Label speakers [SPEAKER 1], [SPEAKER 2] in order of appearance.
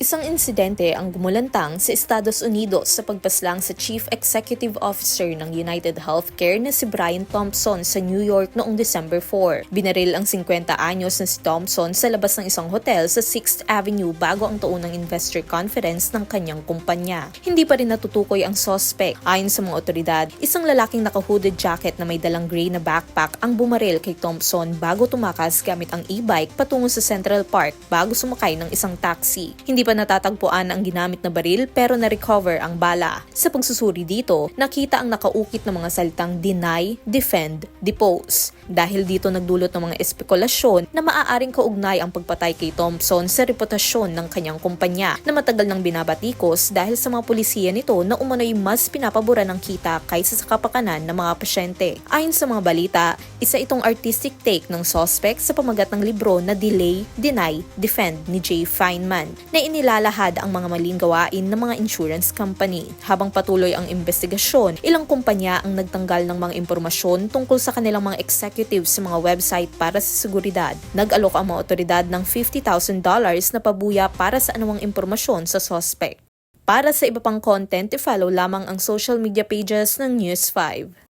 [SPEAKER 1] Isang insidente ang gumulantang sa Estados Unidos sa pagpaslang sa Chief Executive Officer ng United Healthcare na si Brian Thompson sa New York noong December 4. Binaril ang 50 anyos na si Thompson sa labas ng isang hotel sa 6th Avenue bago ang taunang investor conference ng kanyang kumpanya. Hindi pa rin natutukoy ang suspect. Ayon sa mga otoridad, isang lalaking naka-hooded jacket na may dalang gray na backpack ang bumaril kay Thompson bago tumakas gamit ang e-bike patungo sa Central Park bago sumakay ng isang taxi. Hindi pa natatagpuan ang ginamit na baril pero na-recover ang bala. Sa pagsusuri dito, nakita ang nakaukit na mga salitang deny, defend, depose. Dahil dito nagdulot ng mga espekulasyon na maaaring kaugnay ang pagpatay kay Thompson sa reputasyon ng kanyang kumpanya na matagal nang binabatikos dahil sa mga pulisiya nito na umano'y mas pinapabura ng kita kaysa sa kapakanan ng mga pasyente. Ayon sa mga balita, isa itong artistic take ng suspect sa pamagat ng libro na Delay, Deny, Defend ni Jay Feynman na inilalahad ang mga maling gawain ng mga insurance company. Habang patuloy ang investigasyon, ilang kumpanya ang nagtanggal ng mga impormasyon tungkol sa kanilang mga executives sa mga website para sa seguridad. Nag-alok ang mga otoridad ng $50,000 na pabuya para sa anumang impormasyon sa suspect. Para sa iba pang content, i-follow lamang ang social media pages ng News 5.